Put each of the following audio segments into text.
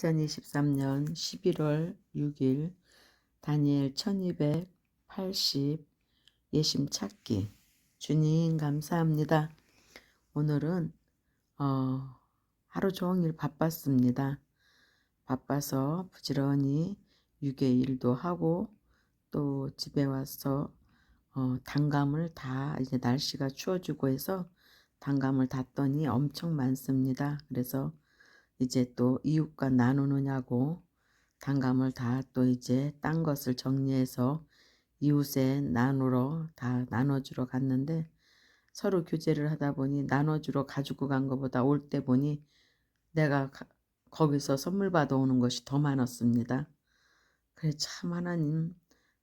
2023년 11월 6일 다니엘 1280 예심 찾기 주님 감사합니다. 오늘은 어, 하루 종일 바빴습니다. 바빠서 부지런히 육의 일도 하고 또 집에 와서 어, 단감을 다 이제 날씨가 추워지고 해서 단감을 닫더니 엄청 많습니다. 그래서 이제 또 이웃과 나누느냐고 단감을 다 또 이제 딴 것을 정리해서 이웃에 나누러 다 나눠주러 갔는데 서로 교제를 하다 보니 나눠주러 가지고 간 것보다 올 때 보니 내가 가, 거기서 선물 받아오는 것이 더 많았습니다. 그래 참 하나님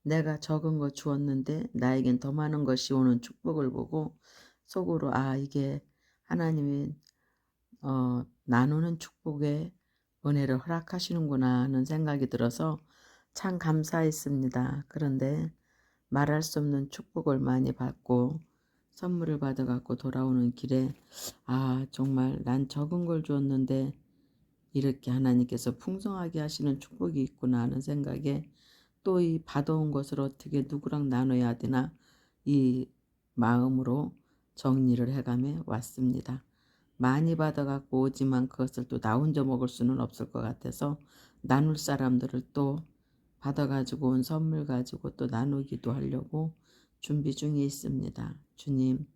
내가 적은 거 주었는데 나에겐 더 많은 것이 오는 축복을 보고 속으로 아 이게 하나님이 어, 나누는 축복의 은혜를 허락하시는구나 하는 생각이 들어서 참 감사했습니다. 그런데 말할 수 없는 축복을 많이 받고 선물을 받아갖고 돌아오는 길에 아 정말 난 적은 걸 주었는데 이렇게 하나님께서 풍성하게 하시는 축복이 있구나 하는 생각에 또 이 받아온 것을 어떻게 누구랑 나눠야 되나 이 마음으로 정리를 해가며 왔습니다. 많이 받아갖고 오지만 그것을 또 나 혼자 먹을 수는 없을 것 같아서 나눌 사람들을 또 받아가지고 온 선물 가지고 또 나누기도 하려고 준비 중에 있습니다. 주님,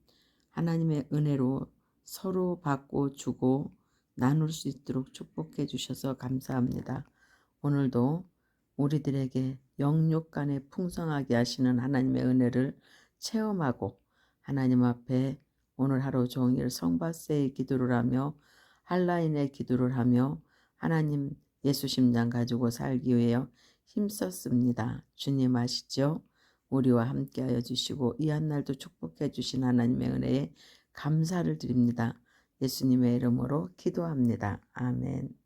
하나님의 은혜로 서로 받고 주고 나눌 수 있도록 축복해 주셔서 감사합니다. 오늘도 우리들에게 영육 간에 풍성하게 하시는 하나님의 은혜를 체험하고 하나님 앞에 오늘 하루 종일 성바세의 기도를 하며 한라인의 기도를 하며 하나님 예수 심장 가지고 살기 위해 힘썼습니다. 주님 아시죠? 우리와 함께하여 주시고 이 한날도 축복해 주신 하나님의 은혜에 감사를 드립니다. 예수님의 이름으로 기도합니다. 아멘.